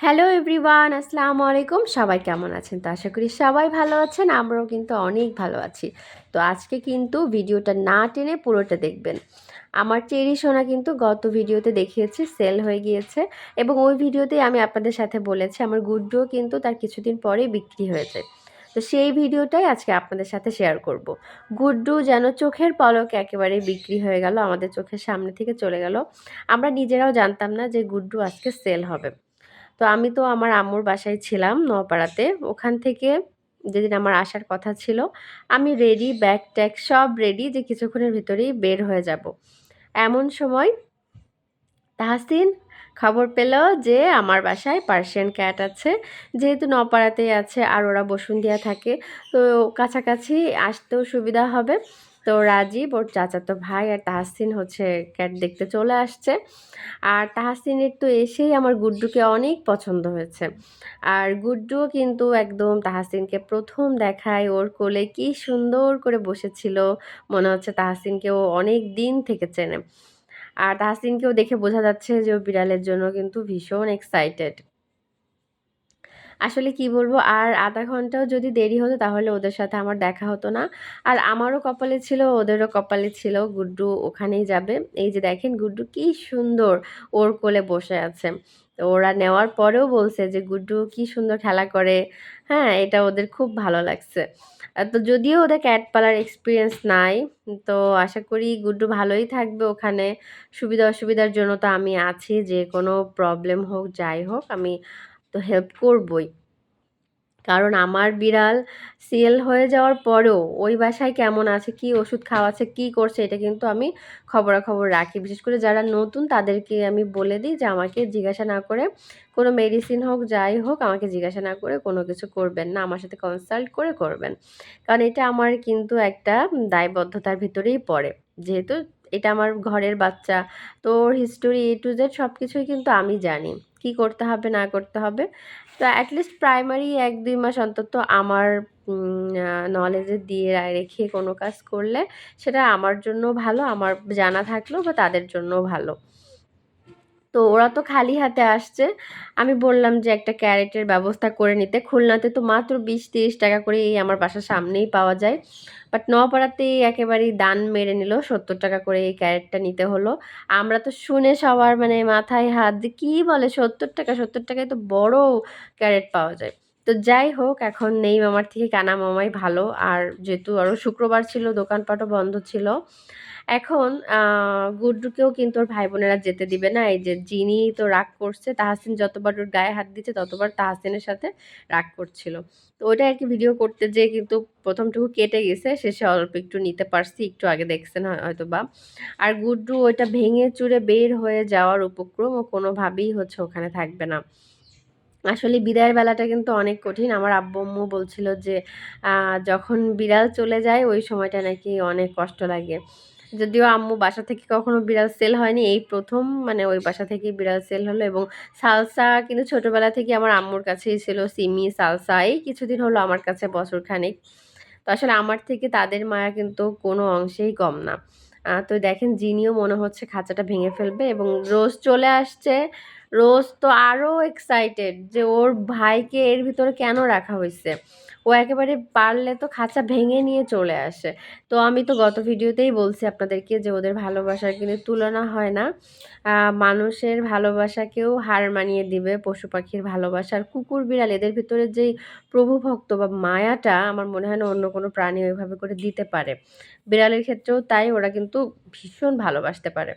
Hello everyone আসসালামু আলাইকুম সবাই কেমন আছেন? তো আশা করি সবাই ভালো আছেন, আমরাও কিন্তু অনেক ভালো আছি। তো আজকে কিন্তু ভিডিওটা না টেনে পুরোটা দেখবেন। আমার চেরি সোনা কিন্তু গত ভিডিওতে দেখিয়েছি, সেল হয়ে গিয়েছে এবং ওই ভিডিওতেই আমি আপনাদের সাথে বলেছি, আমার গুড্ডুও কিন্তু তার কিছুদিন পরেই বিক্রি হয়েছে তো সেই ভিডিওটাই আজকে আপনাদের সাথে শেয়ার করব। গুড্ডু যেন চোখের পলক একেবারে বিক্রি হয়ে গেল, আমাদের চোখের সামনে থেকে চলে গেল। আমরা নিজেরাও জানতাম না যে গুড্ডু আজকে সেল হবে। তো আমি তো আমার আম্মুর বাসায় ছিলাম নপাড়াতে ওখান থেকে যেদিন আমার আসার কথা ছিল, আমি রেডি ব্যাগ ট্যাগ সব রেডি যে কিছুক্ষণের ভিতরেই বের হয়ে যাব। এমন সময় তাহসিন খবর পেল যে আমার বাসায় পার্সিয়ান ক্যাট আছে। যেহেতু নপাড়াতেই আছে আর ওরা বসুন্ধিয়া থাকে, তো কাছাকাছি আসতেও সুবিধা হবে। তো রাজীব, ওর চাচাতো ভাই আর তাহাসিন হচ্ছে ক্যাট দেখতে চলে আসছে। আর তাহাসিনের তো এসেই আমার গুড্ডুকে অনেক পছন্দ হয়েছে। আর গুড্ডুও কিন্তু একদম তাহাসিনকে প্রথম দেখায়, ওর কোলে কি সুন্দর করে বসেছিল। মনে হচ্ছে তাহাসিনকে ও অনেক দিন থেকে চেনে। আর তাহাসিনকেও দেখে বোঝা যাচ্ছে যে ও বিড়ালের জন্য কিন্তু ভীষণ এক্সাইটেড আসলে কি বলব? আর আধা ঘন্টাও যদি দেরি হতো তাহলে ওদের সাথে আমার দেখা হতো না। আর আমারও কপালে ছিল, ওদেরও কপালে ছিল। গুড্ডু ওখানেই যাবে। এই যে দেখেন গুড্ডু কি সুন্দর ওর কোলে বসে আছে। তো ওরা নেওয়ার পরেও বলছে যে, গুড্ডু কি সুন্দর খেলা করে। হ্যাঁ এটা ওদের খুব ভালো লাগছে। তো যদিও ওদের ক্যাট পালার এক্সপিরিয়েন্স নাই, তো আশা করি গুড্ডু ভালোই থাকবে ওখানে। সুবিধা অসুবিধার জন্য তো আমি আছি, যে কোনো প্রবলেম হোক, যাই হোক, আমি তো হেল্প করবই। কারণ আমার বিড়াল সেল হয়ে যাওয়ার পরেও ওই বাসায় কেমন আছে, কি ওষুধ খাওয়াচ্ছে, কি করছে, এটা কিন্তু আমি খবরাখবর রাখি। বিশেষ করে যারা নতুন তাদেরকে আমি বলে দিই যে আমাকে জিজ্ঞাসা না করে কোনো মেডিসিন হোক, যাই হোক, আমাকে জিজ্ঞাসা না করে কোনো কিছু করবেন না। আমার সাথে কনসাল্ট করে করবেন। কারণ এটা আমার কিন্তু একটা দায়বদ্ধতার ভিতরেই পড়ে। যেহেতু এটা আমার ঘরের বাচ্চা। তো ওর হিস্টোরি এ টু জেড সব কিছুই কিন্তু আমি জানি। কি করতে হবে, না করতে হবে? তো অ্যাটলিস্ট প্রাইমারি এক, দুই মাস অন্তত আমার নলেজে দিয়ে রেখে কোনো কাজ করলে সেটা আমার জন্য ভালো, আমার জানা থাকল বা তাদের জন্য ভালো। তো ওরা তো খালি হাতে আসছে। আমি বললাম যে একটা ক্যারেটের ব্যবস্থা করে নিতে। খুলনাতে তো মাত্র বিশ তিরিশ টাকা করে এই আমার বাসার সামনেই পাওয়া যায়। বাট নপাড়াতেই একেবারেই দান মেরে নিল, সত্তর টাকা করে এই ক্যারেটটা নিতে হলো। আমরা তো শুনে সবার মানে মাথায় হাত দিয়ে, কী বলে সত্তর টাকা? সত্তর টাকায় তো বড় ক্যারেট পাওয়া যায়। তো যাই হোক, এখন নেই মামার থেকে কানা মামাই ভালো। আর যেহেতু আরও শুক্রবার ছিল, দোকানপাটও বন্ধ ছিল। এখন গুড্ডুকেও কিন্তু ওর ভাই বোনেরা যেতে দিবে না। এই যে জিনি তো রাগ করছে, তাহাসিন যতবার ওর গায়ে হাত দিচ্ছে ততবার তাহাসিনের সাথে রাগ করছিল। তো ওইটা আর কি ভিডিও করতে যেয়ে কিন্তু প্রথমটুকু কেটে গেছে, শেষে অল্প একটু নিতে পারছি, একটু আগে দেখছেন হয়তো বা আর গুড্ডু ওইটা ভেঙে চুরে বের হয়ে যাওয়ার উপক্রম ও কোনোভাবেই হচ্ছে ওখানে থাকবে না। আসলে বিদায়ের বেলাটা কিন্তু অনেক কঠিন। আমার আব্বু, আম্মু বলছিল যে যখন বিড়াল চলে যায়, ওই সময়টা নাকি অনেক কষ্ট লাগে। যদিও আম্মু বাসা থেকে কখনো বিড়াল সেল হয়নি। এই প্রথম মানে ওই বাসা থেকে বিড়াল সেল হলো এবং সালসা কিন্তু ছোটোবেলা থেকে আমার আম্মুর কাছেই ছিল, সিমি, সালসা, এই কিছুদিন হলো আমার কাছে বছর খানিক। তো আসলে আমার থেকে তাদের মায়া কিন্তু কোনো অংশেই কম না। তো দেখেন, জিনিও মনে হচ্ছে খাঁচাটা ভেঙে ফেলবে এবং রোজ চলে আসছে। রোজ তো আরও এক্সাইটেড যে ওর ভাইকে এর ভিতরে কেন রাখা হয়েছে ও একেবারে পারলে তো খাঁচা ভেঙে নিয়ে চলে আসে। তো আমি তো গত ভিডিওতেই বলছি আপনাদেরকে যে ওদের ভালোবাসার কিন্তু তুলনা হয় না। মানুষের ভালোবাসাকেও হার মানিয়ে দিবে পশু পাখির ভালোবাসার। কুকুর, বিড়াল, এদের ভিতরে যেই প্রভুভক্ত বা মায়াটা আমার মনে হয় না অন্য কোনো প্রাণী ওইভাবে করে দিতে পারে। বিড়ালের ক্ষেত্রেও তাই, ওরা কিন্তু ভীষণ ভালোবাসতে পারে।